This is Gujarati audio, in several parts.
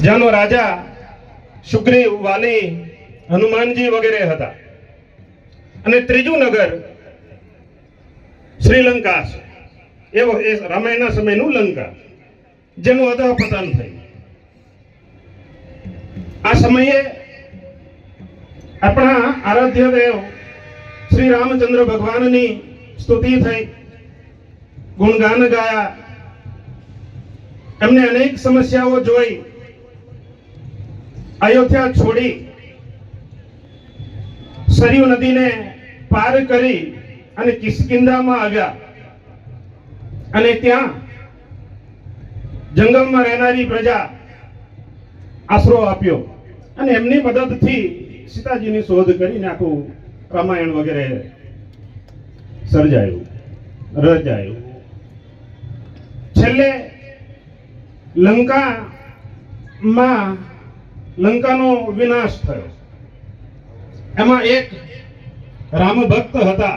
જ્યાંનો રાજા સુગ્રીવ, વાલી, હનુમાનજી વગેરે હતા. અને ત્રીજું નગર શ્રીલંકા એવો એ રામાયણના સમયનું લંકા. જેનું અધઃપતન થયું. આ સમયે આપણા આરાધ્ય દેવ શ્રી રામચંદ્ર ભગવાનની સ્તુતિ થઈ. ગુણગાન ગાયા. એમને અનેક સમસ્યાઓ જોઈ. અયોધ્યા છોડી સરયુ નદીને પાર કરી અને કિસ્કિંદામાં આવ્યા. અને ત્યાં જંગલમાં રહેનારી પ્રજા આશરો આપ્યો. અને એમની મદદથી સીતાજીની શોધ કરીને આખું રામાયણ વગેરે સર્જાયું, રચાયું. છેલ્લે લંકામાં લંકાનો વિનાશ થયો. એમાં એક રામ ભક્ત હતા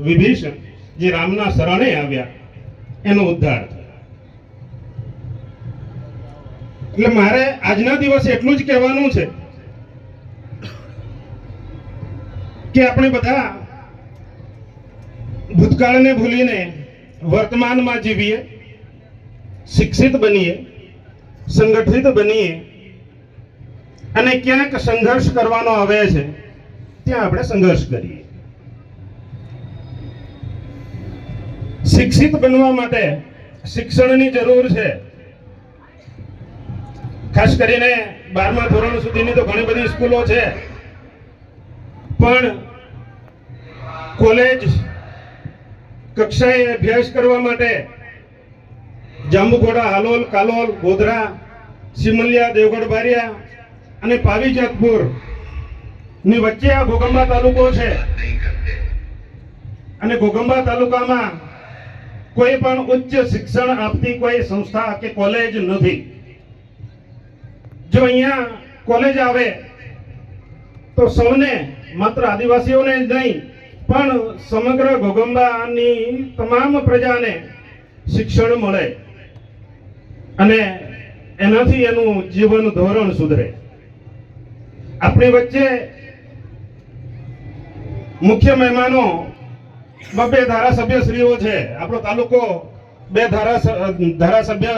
વિભીષણ, જે રામના શરણે આવ્યા. એનો ઉદ્ધાર એટલે મારે આજના દિવસે એટલું જ કહેવાનું છે કે આપણે બધા ભૂતકાળને ભૂલીને વર્તમાનમાં જીવીએ, શિક્ષિત બનીએ, સંગઠિત બનીએ અને ક્યાંક સંઘર્ષ કરવાનો આવે છે, ત્યાં આપણે સંઘર્ષ કરીએ. શિક્ષિત બનવા માટે શિક્ષણની જરૂર છે. ખાસ કરીને બારમા ધોરણ સુધીની તો ઘણી બધી સ્કૂલો છે. પણ કોલેજ કક્ષાએ અભ્યાસ કરવા માટે જાંબુઘોડા, હાલોલ, કાલોલ, ગોધરા, સિમલિયા, દેવગઢ બારિયા અને પાવીજતપુરની વચ્ચે આ ગોગંબા તાલુકો છે. અને ગોગંબા તાલુકામાં કોઈ પણ ઉચ્ચ શિક્ષણ આપતી કોઈ સંસ્થા કે કોલેજ નથી. જો અહીંયા કોલેજ આવે, તો સૌને, માત્ર આદિવાસીઓને જ નહીં, પણ સમગ્ર ગોગંબાની તમામ પ્રજાને શિક્ષણ મળે. અને એનાથી એનું જીવન ધોરણ સુધરે. આપણી વચ્ચે મુખ્ય મહેમાનો બબે ધારાસભ્ય શ્રીઓ છે. આપણો તાલુકો બે ધારા ધારાસભ્ય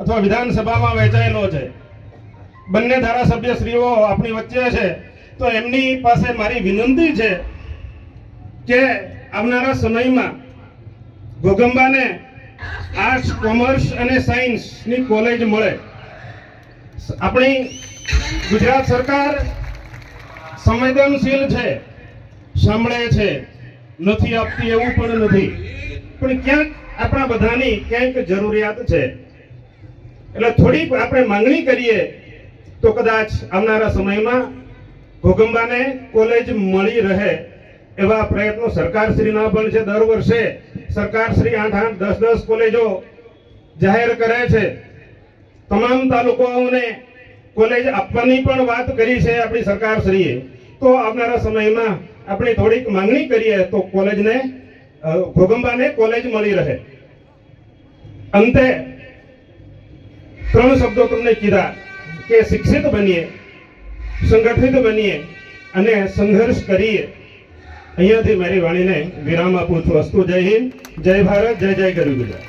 અથવા વિધાનસભામાં વહેંચાયેલો છે. બંને ધારાસભ્ય શ્રીઓ આપણી વચ્ચે છે. તો એમની પાસે મારી વિનંતી છે કે આવનારા સમયમાં ઘોગંબાને આર્ટ્સ, કોમર્સ અને સાયન્સની કોલેજ મળે. આપણી ગુજરાત સરકાર સંવેદનશીલ છે, સાંભળે છે, નથી આપતી એવું પણ નથી. પણ ક્યાંક આપણા બધાની ક્યાંક જરૂરિયાત છે. એટલે થોડીક આપણે માંગણી કરીએ તો કદાચ આવનારા સમયમાં ભોગંબાને કોલેજ મળી રહે એવા પ્રયત્નો સરકારશ્રીના પણ છે. દર વર્ષે સરકારશ્રી આઠ આઠ દસ દસ કોલેજો જાહેર કરે છે. તમામ તાલુકાઓને કોલેજ આપવાની પણ વાત કરી છે આપણી સરકારશ્રીએ. તો આવનારા સમયમાં આપણે થોડીક માંગણી કરીએ તો કોલેજને ઘોગંબાને કોલેજ મળી રહે. અંતે ત્રણ શબ્દો તમને કીધા કે શિક્ષિત બનીએ, સંગઠિત બનીએ અને સંઘર્ષ કરીએ. અહીંયાથી મારી વાણીને વિરામ આપું છું. અસ્તુ જય હિન્દ, જય ભારત, જય જય ગરવી ગુજરાત.